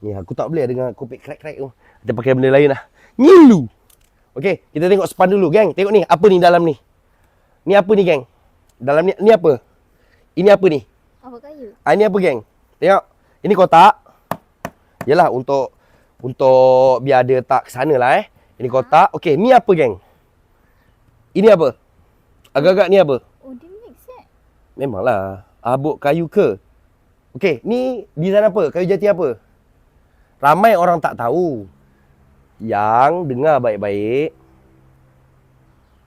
Ni aku tak boleh dengan kopek crack-crack tu. Kita pakai benda lain lah. Ngilu. Okey, kita tengok span dulu, geng. Tengok ni, apa ni dalam ni? Ni apa ni, geng? Dalam ni, ni apa? Ini apa ni? Apa kayu? Ah, ini apa, geng? Tengok. Ini kotak. Yalah, untuk untuk biar dia tak ke sana lah eh. Ini kotak. Okey, ni apa, geng? Ini apa? Agak-agak ni apa? Oh, dia mix eh? Memanglah. Abuk kayu ke? Okey, ni design apa? Kayu jati apa? Ramai orang tak tahu. Yang dengar baik-baik.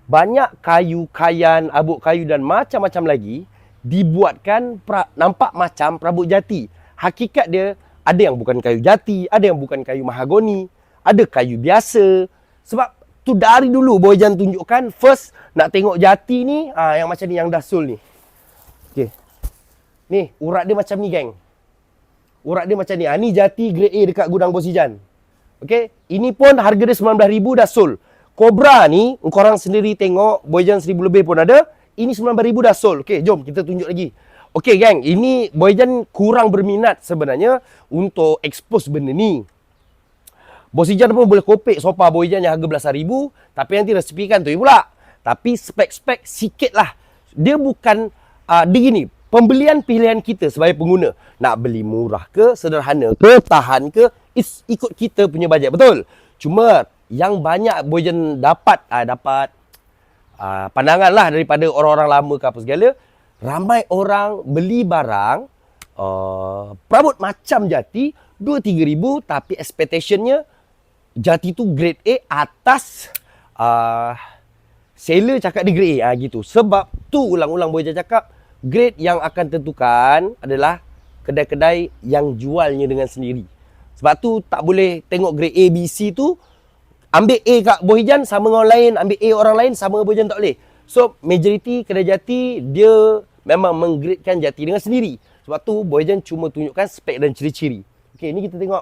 Banyak kayu kayan, abuk kayu dan macam-macam lagi dibuatkan pra, nampak macam perabot jati. Hakikat dia ada yang bukan kayu jati, ada yang bukan kayu mahagoni, ada kayu biasa. Sebab tu dari dulu Boyjan tunjukkan first nak tengok jati ni ah yang macam ni yang dasul ni. Okey. Ni urat dia macam ni geng. Urat dia macam ni. Ah ni jati grade A dekat gudang Bosijan. Okey, ini pun harga dia 19,000 dah sold. Cobra ni korang sendiri tengok Boyjan 1000 lebih pun ada. Ini 19,000 dah sold. Okey, jom kita tunjuk lagi. Okey geng, ini Boyjan kurang berminat sebenarnya untuk expose benda ni. Bosijan pun boleh kopek sofa Boyjan yang harga belasan ribu. Tapi nanti resipi kan tu pula. Tapi spek-spek sikit lah. Dia bukan, uh, dia gini. Pembelian pilihan kita sebagai pengguna. Nak beli murah ke, sederhana ke, tahan ke. It's ikut kita punya bajet. Betul? Cuma yang banyak Boyjan dapat, uh, dapat uh, pandangan lah daripada orang-orang lama ke apa segala. Ramai orang beli barang uh, perabot macam jati 2-3 ribu tapi expectationnya jati tu grade A atas uh, seller cakap dia grade A uh, gitu. Sebab tu ulang-ulang boleh cakap grade yang akan tentukan adalah kedai-kedai yang jualnya dengan sendiri. Sebab tu tak boleh tengok grade A, B, C tu ambil A kat Bohijan sama dengan orang lain, ambil A orang lain sama dengan Bohijan tak boleh. So majority kedai jati dia memang menggradekan jati dengan sendiri. Sebab tu Boyjan cuma tunjukkan spek dan ciri-ciri. Okey, ni kita tengok